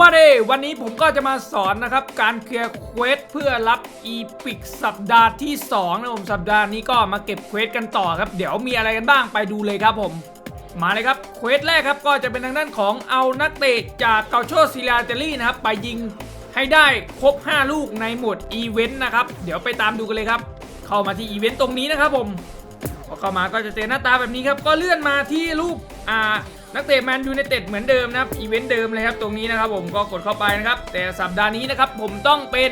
มาเดวันนี้ผมก็จะมาสอนนะครับ การเคลียร์เควสเพื่อรับอีพิกสัปดาห์ที่2นะผมสัปดาห์นี้ก็มาเก็บเควสกันต่อครับ เดี๋ยวมีอะไรกันบ้างไปดูเลยครับผม มาเลยครับเควสแรกครับก็จะเป็นทางด้านของเอานักเตะจากเกาโชซิลาเตลี่นะครับ ไปยิงให้ได้ครบ 5 ลูกในหมวดอีเวนต์นะครับ เดี๋ยวไปตามดูกันเลยครับ เข้ามาที่อีเวนต์ตรงนี้นะครับผม พอเข้ามาก็จะเจอหน้าตาแบบนี้ครับก็เลื่อนมาที่รูปอ่านักเตะแมนยูไนเต็ดเหมือนเดิมนะครับอีเวนต์เดิมเลยครับตรงนี้นะครับผมก็กดเข้าไปนะครับแต่สัปดาห์นี้นะครับผมต้องเป็น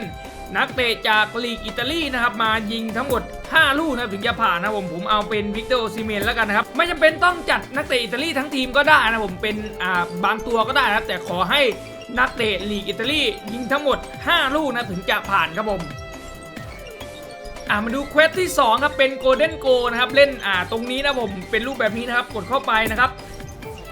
นักเตะจากลีกอิตาลีนะครับมายิงทั้งหมด 5 ลูกนะถึงจะผ่านนะผมผมเอาเป็นวิกเตอร์โอซิเมนแล้วกันนะครับไม่จำเป็นต้องจัดนักเตะอิตาลีทั้งทีมก็ได้นะผมเป็นอ่าบางตัวก็ได้นะครับแต่ขอให้นักเตะลีกอิตาลียิงทั้งหมด 5 ลูกนะถึงจะผ่านครับผม อ่ามาดูเควสที่2ครับเป็นโกลเด้นโกนะครับเล่นอ่าตรงนี้นะผมเป็นรูปแบบนี้นะครับกดเข้าไปนะครับ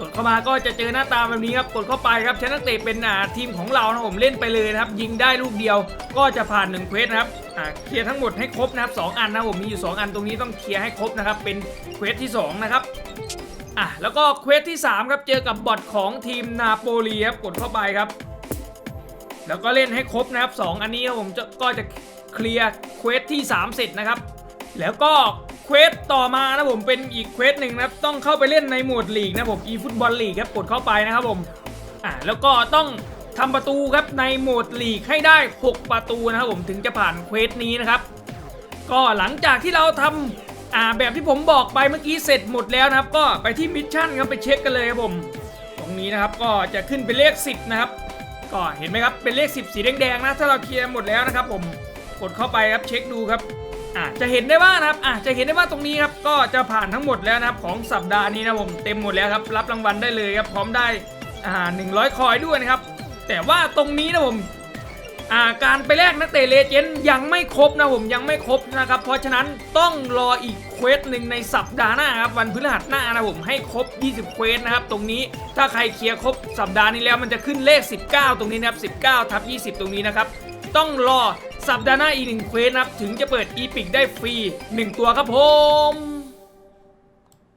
กดเข้ามาก็จะเจอหน้าตาแบบนี้ครับกดเข้าไปครับใช้นักเตะเป็นอ่าทีมของเรานะผมเล่นไปเลยนะครับ ยิงได้ลูกเดียวก็จะผ่าน1เควสนะครับอ่าเคลียร์ทั้งหมดให้ครบนะครับสองอันนะผมมีอยู่ 2 อันตรงนี้ต้องเคลียร์ให้ครบนะครับเป็นเควสที่ 2 นะครับอะแล้วก็เควสที่ 3 ครับเจอกับบอทของทีมนาโปลีครับกดเข้าไปครับ แล้วก็เล่นให้ครบนะครับ 2 อันนี้ครับผมจะก็จะ เคลียร์เควสที่ 3 เสร็จนะครับ แล้วก็เควสต่อมานะผมเป็นอีกเควสหนึ่งนะครับต้องเข้าไปเล่นในโหมดลีกนะผม e ฟุตบอลลีกครับกดเข้าไปนะครับผมอ่าแล้วก็ต้องทำประตูครับในโหมดลีกให้ได้ 6 ประตูนะครับผมถึงจะผ่านเควสนี้นะครับ ก็หลังจากที่เราทำอ่าแบบที่ผมบอกไปเมื่อกี้เสร็จหมดแล้วนะครับ ก็ไปที่มิชชั่นครับไปเช็คกันเลยครับผม ตรงนี้นะครับก็จะขึ้นเป็นเลข 10 นะครับ ก็เห็นไหมครับเป็นเลข 10 สีแดงๆนะถ้าเราเคลียร์หมดแล้วนะครับผม กดเข้าไปครับเช็คดูครับอะจะเห็นได้ว่านะครับอะจะเห็นได้ว่าตรงนี้ครับก็จะผ่านทั้งหมดแล้วนะครับของสัปดาห์นี้นะผมเต็มหมดแล้วครับรับรางวัลได้เลยครับพร้อมได้อ่า100คอยด้วยนะครับแต่ว่าตรงนี้นะผมอ่าการไปแลกนักเตะเลเจนด์ยังไม่ครบนะผมยังไม่ครบนะครับเพราะฉะนั้นต้องรออีกเควสหนึ่งในสัปดาห์หน้าครับวันพฤหัสหน้านะผมให้ครบ 20 เควสนะครับตรงนี้ถ้าใครเคลียร์ครบสัปดาห์นี้แล้วมันจะขึ้นเลข 19 ตรงนี้นะครับ19ทับ20 ตรงนี้นะครับต้องรอ สัปดาห์หน้าอีกหนึ่งเควสนะครับ ถึงจะเปิดอีพิกได้ฟรี 1 ตัวครับผม